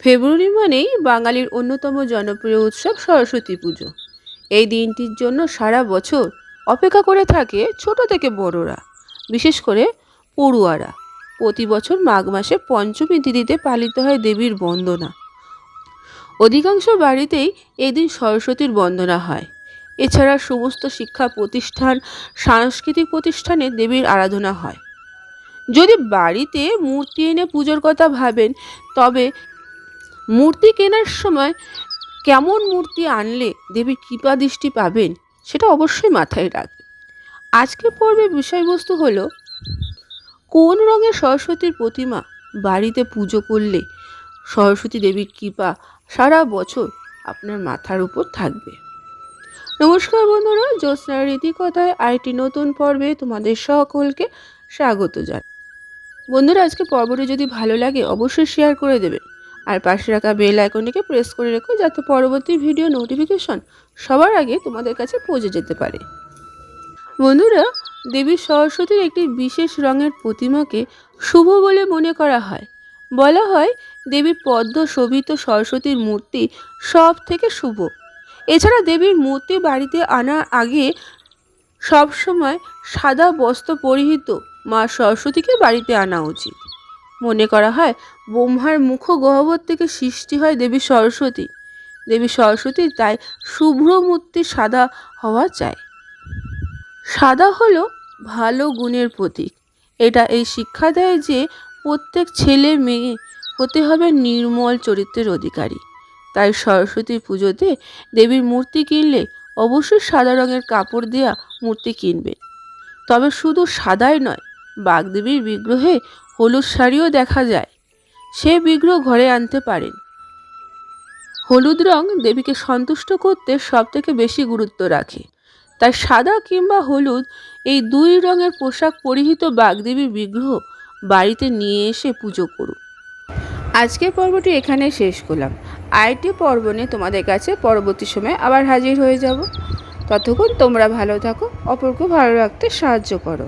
ফেব্রুয়ারি মানেই বাঙালির অন্যতম জনপ্রিয় উৎসব সরস্বতী পুজো। এই দিনটির জন্য সারা বছর অপেক্ষা করে থাকে ছোট থেকে বড়রা, বিশেষ করে পড়ুয়ারা। প্রতি বছর মাঘ মাসে পঞ্চমী তিথিতে পালিত হয় দেবীর বন্দনা। অধিকাংশ বাড়িতেই এই দিন সরস্বতীর বন্দনা হয়। এছাড়া সমস্ত শিক্ষা প্রতিষ্ঠান, সাংস্কৃতিক প্রতিষ্ঠানে দেবীর আরাধনা হয়। যদি বাড়িতে মূর্তি এনে পুজোর কথা ভাবেন, তবে মূর্তি কেনার সময় কেমন মূর্তি আনলে দেবীর কৃপা দৃষ্টি পাবেন সেটা অবশ্যই মাথায় রাখবেন আজকের পর্বের বিষয়বস্তু হলো, কোন রঙের সরস্বতীর প্রতিমা বাড়িতে পুজো করলে সরস্বতী দেবীর কৃপা সারা বছর আপনার মাথার উপর থাকবে? নমস্কার বন্ধুরা জ্যোৎস্নার রীতিকথায় আরেকটি নতুন পর্বে তোমাদের সকলকে স্বাগত জানাই। বন্ধুরা, আজকে পর্বটি যদি ভালো লাগে অবশ্যই শেয়ার করে দেবে আর পাশে রাখা বেল আইকনটিকে প্রেস করে রেখো যাতে পরবর্তী ভিডিও নোটিফিকেশন সবার আগে তোমাদের কাছে পৌঁছে যেতে পারে। বন্ধুরা, দেবী সরস্বতীর একটি বিশেষ রঙের প্রতিমাকে শুভ বলে মনে করা হয়। বলা হয় দেবী পদ্ম শোভিত সরস্বতীর মূর্তি সব থেকে শুভ। এছাড়া দেবীর মূর্তি বাড়িতে আনার আগে সব সময় সাদা বস্ত্র পরিহিত মা সরস্বতীকে বাড়িতে আনা উচিত। মনে করা হয়, ব্রহ্মার মুখ গহ্বর থেকে সৃষ্টি হয় দেবী সরস্বতী। দেবী সরস্বতী তাই শুভ্র মূর্তি সাদা হওয়া চায় সাদা হলো ভালো গুণের প্রতীক। এটা এই শিক্ষা দেয় যে প্রত্যেক ছেলে মেয়ে হতে হবে নির্মল চরিত্রের অধিকারী। তাই সরস্বতী পুজোতে দেবীর মূর্তি কিনলে অবশ্যই সাদা রঙের কাপড় দেওয়া মূর্তি কিনবে। তবে শুধু সাদাই নয়, বাগদেবীর বিগ্রহে হলুদ শাড়িও দেখা যায়। সে বিগ্রহ ঘরে আনতে পারেন। হলুদ রং দেবীকে সন্তুষ্ট করতে সবথেকে বেশি গুরুত্ব রাখে। তাই সাদা কিংবা হলুদ এই দুই রঙের পোশাক পরিহিত বাগদেবীর বিগ্রহ বাড়িতে নিয়ে এসে পুজো করুন। আজকের পর্বটি এখানে শেষ করলাম। আইটি পর্ব নিয়ে তোমাদের কাছে পরবর্তী সময় আবার হাজির হয়ে যাব। ততক্ষণ তোমরা ভালো থাকো, অপরকে ভালো রাখতে সাহায্য করো।